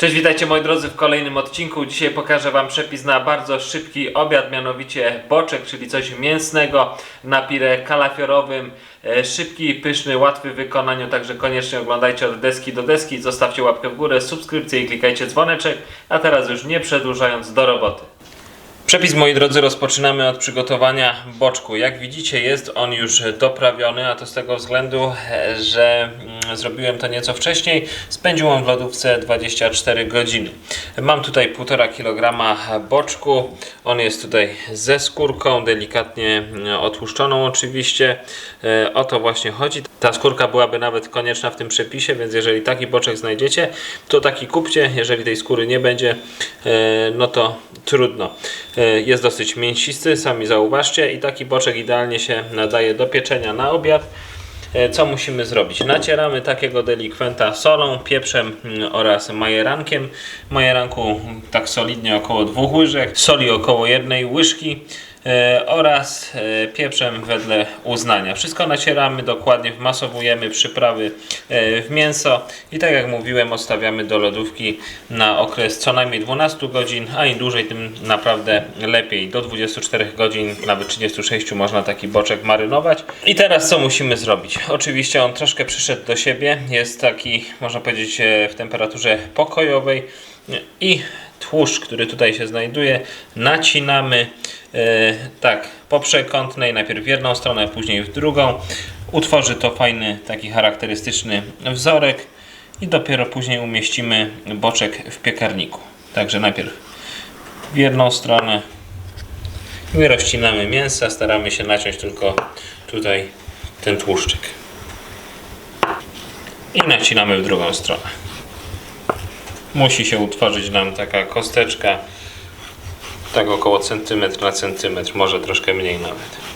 Cześć, witajcie moi drodzy w kolejnym odcinku. Dzisiaj pokażę Wam przepis na bardzo szybki obiad, mianowicie boczek, czyli coś mięsnego na pire kalafiorowym. E, Szybki, pyszny, łatwy w wykonaniu, także koniecznie oglądajcie od deski do deski. Zostawcie łapkę w górę, subskrypcję i klikajcie dzwoneczek. A teraz już nie przedłużając do roboty. Przepis, moi drodzy, rozpoczynamy od przygotowania boczku. Jak widzicie, jest on już doprawiony, a to z tego względu, że mm, zrobiłem to nieco wcześniej. Spędził on w lodówce 24 godziny. Mam tutaj 1,5 kg boczku. On jest tutaj ze skórką, delikatnie mm, otłuszczoną oczywiście. E, O to właśnie chodzi. Ta skórka byłaby nawet konieczna w tym przepisie, więc jeżeli taki boczek znajdziecie, to taki kupcie. Jeżeli tej skóry nie będzie, e, no to trudno. E, Jest dosyć mięsisty, sami zauważcie i taki boczek idealnie się nadaje do pieczenia na obiad. E, Co musimy zrobić? Nacieramy takiego delikwenta solą, pieprzem mm, oraz majerankiem. Majeranku tak solidnie około dwóch łyżek, soli około jednej łyżki oraz e, pieprzem wedle uznania. Wszystko nacieramy dokładnie, wmasowujemy przyprawy e, w mięso i tak jak mówiłem odstawiamy do lodówki na okres co najmniej 12 godzin, a im dłużej tym naprawdę lepiej. Do 24 godzin, nawet 36 można taki boczek marynować. I teraz co musimy zrobić? Oczywiście on troszkę przyszedł do siebie, jest taki można powiedzieć e, w temperaturze pokojowej i tłuszcz, który tutaj się znajduje, nacinamy e, tak po przekątnej, najpierw w jedną stronę, później w drugą. Utworzy to fajny, taki charakterystyczny wzorek i dopiero później umieścimy boczek w piekarniku. Także najpierw w jedną stronę i rozcinamy mięsa, staramy się naciąć tylko tutaj ten tłuszczyk. I nacinamy w drugą stronę musi się utworzyć nam taka kosteczka tak około centymetr na centymetr, może troszkę mniej nawet.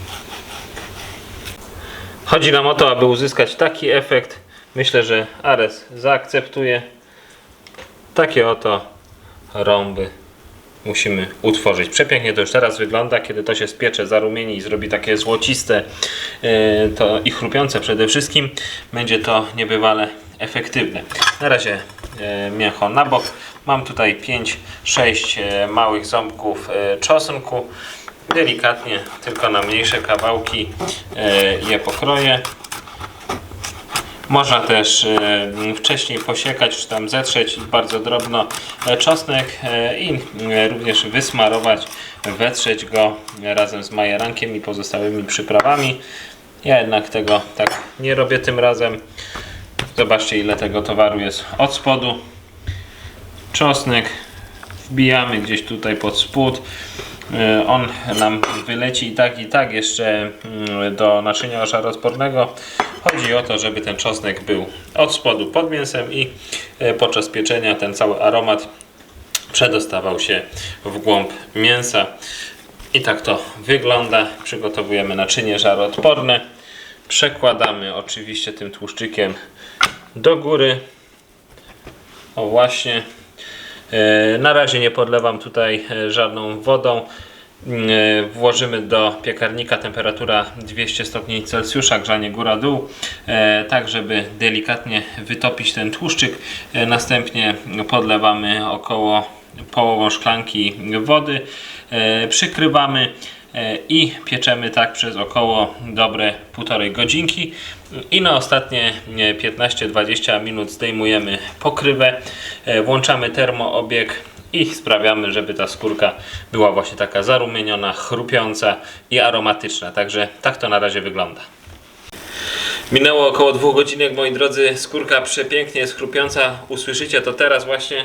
Chodzi nam o to, aby uzyskać taki efekt. Myślę, że Ares zaakceptuje. Takie oto rąby musimy utworzyć. Przepięknie to już teraz wygląda, kiedy to się spiecze, zarumieni i zrobi takie złociste yy, to i chrupiące przede wszystkim. Będzie to niebywale efektywne. Na razie e, mięcho na bok. Mam tutaj 5-6 e, małych ząbków e, czosnku. Delikatnie, tylko na mniejsze kawałki e, je pokroję. Można też e, wcześniej posiekać, czy tam zetrzeć bardzo drobno e, czosnek e, i e, również wysmarować, wetrzeć go razem z majerankiem i pozostałymi przyprawami. Ja jednak tego tak nie robię tym razem. Zobaczcie ile tego towaru jest od spodu. Czosnek wbijamy gdzieś tutaj pod spód. E, On nam wyleci i tak i tak jeszcze mm, do naczynia oszarospornego. Chodzi o to, żeby ten czosnek był od spodu pod mięsem i e, podczas pieczenia ten cały aromat przedostawał się w głąb mięsa. I tak to wygląda. Przygotowujemy naczynie żaroodporne. Przekładamy oczywiście tym tłuszczykiem do góry. O właśnie. E, Na razie nie podlewam tutaj e, żadną wodą. E, Włożymy do piekarnika temperatura 200 stopni Celsjusza, grzanie góra-dół, tak żeby delikatnie wytopić ten tłuszczyk. Następnie podlewamy około połową szklanki wody, przykrywamy i pieczemy tak przez około dobre półtorej godzinki i na ostatnie e, 15-20 minut zdejmujemy pokrywę, e, włączamy termoobieg i sprawiamy, żeby ta skórka była właśnie taka zarumieniona, chrupiąca i aromatyczna. Także tak to na razie wygląda. Minęło około dwóch godzinek, moi drodzy. Skórka przepięknie jest chrupiąca. Usłyszycie to teraz właśnie.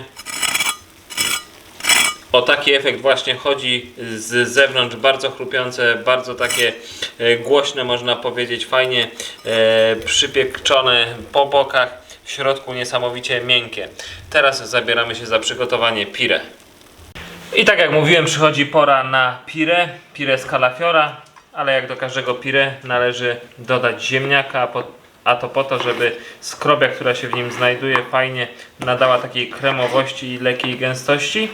O taki efekt właśnie chodzi z zewnątrz, bardzo chrupiące, bardzo takie e, głośne można powiedzieć, fajnie e, przypiekczone po bokach, w środku niesamowicie miękkie. Teraz zabieramy się za przygotowanie pire. I tak jak mówiłem, przychodzi pora na pire, pire z kalafiora, ale jak do każdego pire należy dodać ziemniaka, a to po to, żeby skrobia, która się w nim znajduje, fajnie nadała takiej kremowości i lekkiej gęstości.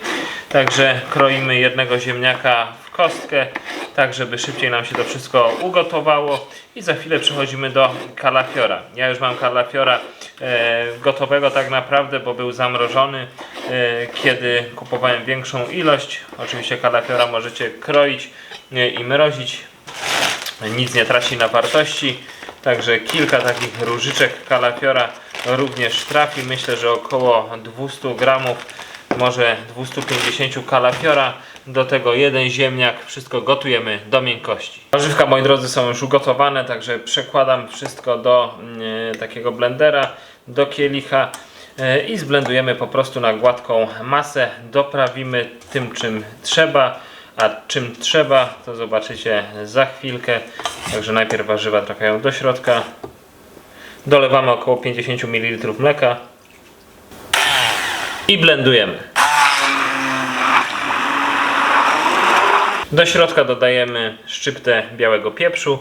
Także kroimy jednego ziemniaka w kostkę, tak żeby szybciej nam się to wszystko ugotowało i za chwilę przechodzimy do kalafiora. Ja już mam kalafiora e, gotowego tak naprawdę, bo był zamrożony e, kiedy kupowałem większą ilość. Oczywiście kalafiora możecie kroić e, i mrozić. Nic nie traci na wartości. Także kilka takich różyczek kalafiora również trafi. Myślę, że około 200 gramów, może 250 kalafiora. Do tego jeden ziemniak. Wszystko gotujemy do miękkości. Warzywka, moi drodzy, są już ugotowane, także przekładam wszystko do mm, takiego blendera, do kielicha e, i zblendujemy po prostu na gładką masę. Doprawimy tym, czym trzeba. A czym trzeba, to zobaczycie za chwilkę. Także najpierw warzywa trafiają do środka. Dolewamy około 50 ml mleka i blendujemy. Do środka dodajemy szczyptę białego pieprzu.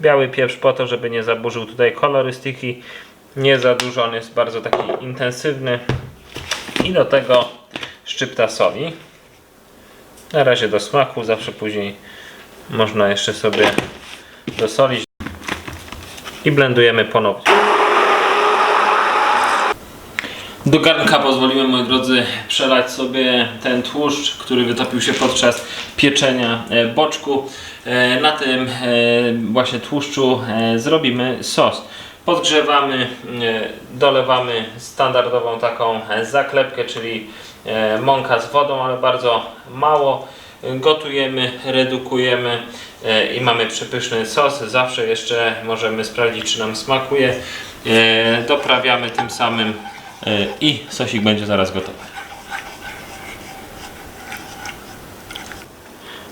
Biały pieprz po to, żeby nie zaburzył tutaj kolorystyki. Nie za dużo, on jest bardzo taki intensywny. I do tego szczypta soli. Na razie do smaku, zawsze później można jeszcze sobie dosolić. I blendujemy ponownie. Do garnka pozwoliłem, moi drodzy, przelać sobie ten tłuszcz, który wytopił się podczas pieczenia e, boczku. E, Na tym e, właśnie tłuszczu zrobimy sos. Podgrzewamy, dolewamy standardową taką zaklepkę, czyli e, mąka z wodą, ale bardzo mało. Gotujemy, redukujemy e, i mamy przepyszny sos. Zawsze jeszcze możemy sprawdzić, czy nam smakuje. E, Doprawiamy tym samym i sosik będzie zaraz gotowy.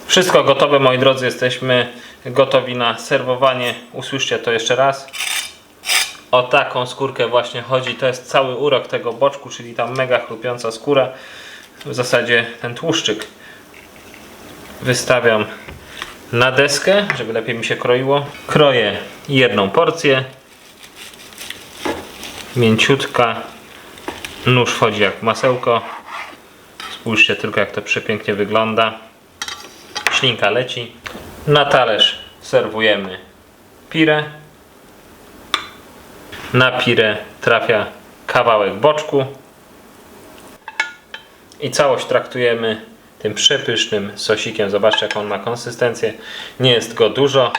Wszystko gotowe, moi drodzy, jesteśmy gotowi na serwowanie. Usłyszcie to jeszcze raz. O taką skórkę właśnie chodzi. To jest cały urok tego boczku, czyli ta mega chrupiąca skóra. W zasadzie ten tłuszczyk wystawiam na deskę, żeby lepiej mi się kroiło. Kroję jedną porcję. Mięciutka. Nóż wchodzi jak masełko. Spójrzcie tylko jak to przepięknie wygląda. Ślinka leci. Na talerz serwujemy pirę. Na pirę trafia kawałek boczku. I całość traktujemy tym przepysznym sosikiem. Zobaczcie, jaką on ma konsystencję. Nie jest go dużo.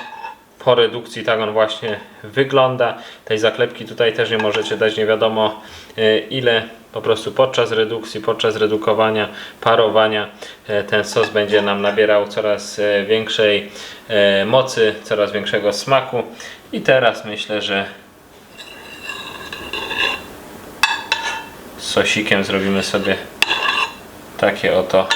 Po redukcji tak on właśnie wygląda. Tej zaklepki tutaj też nie możecie dać nie wiadomo e, ile. Po prostu podczas redukcji, podczas redukowania, parowania e, ten sos będzie nam nabierał coraz e, większej mocy, coraz większego smaku. I teraz myślę, że sosikiem zrobimy sobie takie oto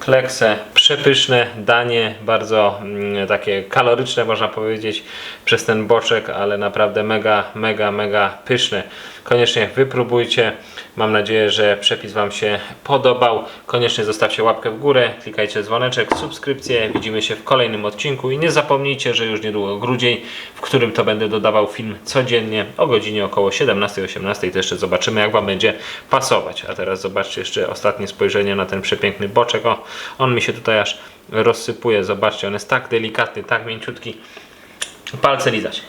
kleksę. Przepyszne danie, bardzo mm, takie kaloryczne można powiedzieć przez ten boczek, ale naprawdę mega, mega, mega pyszne. Koniecznie wypróbujcie. Mam nadzieję, że przepis Wam się podobał. Koniecznie zostawcie łapkę w górę, klikajcie dzwoneczek, subskrypcję. Widzimy się w kolejnym odcinku i nie zapomnijcie, że już niedługo grudzień, w którym to będę dodawał film codziennie o godzinie około 17-18. To jeszcze zobaczymy, jak Wam będzie pasować. A teraz zobaczcie jeszcze ostatnie spojrzenie na ten przepiękny boczek. O, on mi się tutaj aż rozsypuje. Zobaczcie, on jest tak delikatny, tak mięciutki. Palce lizać.